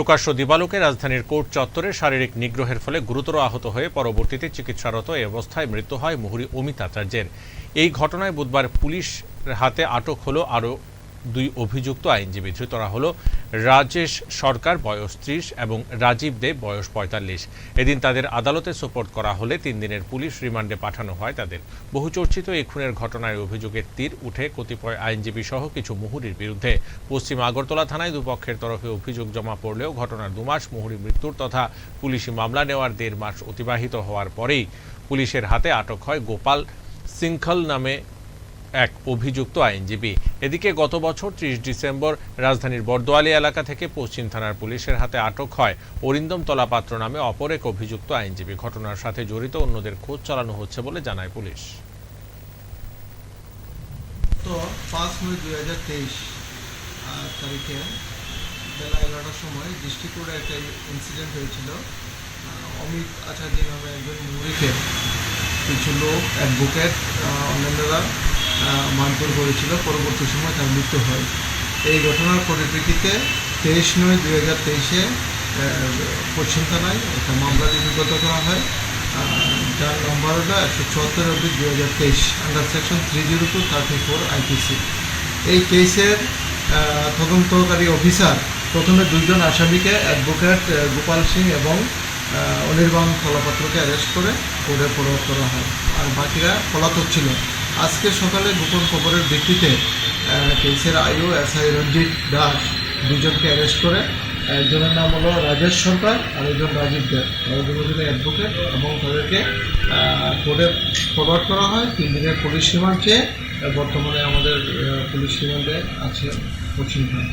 প্রকাশ্য দিবালোকে রাজধানীর কোর্ট চত্বরে শারীরিক নিগ্রহের ফলে গুরুতর আহত হয়ে পরবর্তীতে চিকিৎসারত এ অবস্থায় মৃত্যু হয় মুহুরী অমিত আচার্যের এই ঘটনায় বুধবার পুলিশ হাতে আটক হলো আরও দুই অভিযুক্ত আইনজীবী ধৃতরা হলো রাজেশ সরকার, বয়স ত্রিশ, এবং রাজীব দেব বয়স পঁয়তাল্লিশ। এদিন তাদের আদালতে সোপর্দ করা হলে তিন দিনের পুলিশ রিমান্ডে পাঠানো হয় তাদের। বহুচর্চিত এই খুনের ঘটনায় অভিযোগের তীর উঠে কতিপয় আইনজীবী সহ কিছু মুহুরির বিরুদ্ধে। পশ্চিম আগরতলা থানায় দুপক্ষের তরফে অভিযোগ জমা পড়লেও ঘটনার দুমাস মুহুরি মৃত্যুর তথা পুলিশি মামলা নেওয়ার দেড় মাস অতিবাহিত হওয়ার পরেই পুলিশের হাতে আটক হয় গোপাল সিংখল নামে এক অভিযুক্ত আইনজীবী। এদিকে গত বছর ত্রিশ ডিসেম্বর রাজধানীর বর্দোয়ালি এলাকা থেকে পশ্চিম থানার পুলিশের হাতে আটক হয় অরিন্দম তলাপাত্র নামে অপর এক অভিযুক্ত আইনজীবী। ঘটনার সাথে জড়িত অন্যদের খোঁজ চালানো হচ্ছে বলে জানায় পুলিশ। তো পাঁচ মে দুই হাজার তেইশ তারিখে বেলা এগারোটার সময় ডিস্ট্রিক্ট রোডে একটা ইনসিডেন্ট হয়েছিল। অমিত আচার্য নামে একজন মুহুরিকে কিছু লোক অ্যাডভোকেট অন্যান্যরা মারধর করেছিল, পরবর্তী সময় তার মৃত্যু হয়। এই ঘটনার পরিপ্রেক্ষিতে তেইশ নয় দুই হাজার তেইশে পশ্চিম থানায় একটা মামলা লিপিবদ্ধ করা হয়। যার নম্বর হলো একশো চুয়াত্তর অব্দি দুই হাজার তেইশ under section three zero two thirty four IPC এই কেসের তদন্তকারী অফিসার প্রথমে দুইজন আসামিকে অ্যাডভোকেট গোপাল সিং এবং অনির্বাণ কলাপাত্রকে অ্যারেস্ট করে কোর্টে ফরওয়ার্ড করা হয়। আর বাকিরা পলাতক ছিল। আজকে সকালে গোপন খবরের ভিত্তিতে কেসের আয়ু এস আই রঞ্জিত দাস দুজনকে অ্যারেস্ট করে। একজনের নাম হলো রাজেশ সরকার, আর একজন রাজীব দেব। তারা দুজনের অ্যাডভোকেট এবং তাদেরকে কোর্টে ফরওয়ার্ড করা হয়। তিন দিনের পুলিশ রিমান্ড চেয়ে, বর্তমানে আমাদের পুলিশ রিমান্ডে আছে পশ্চিমবঙ্গ।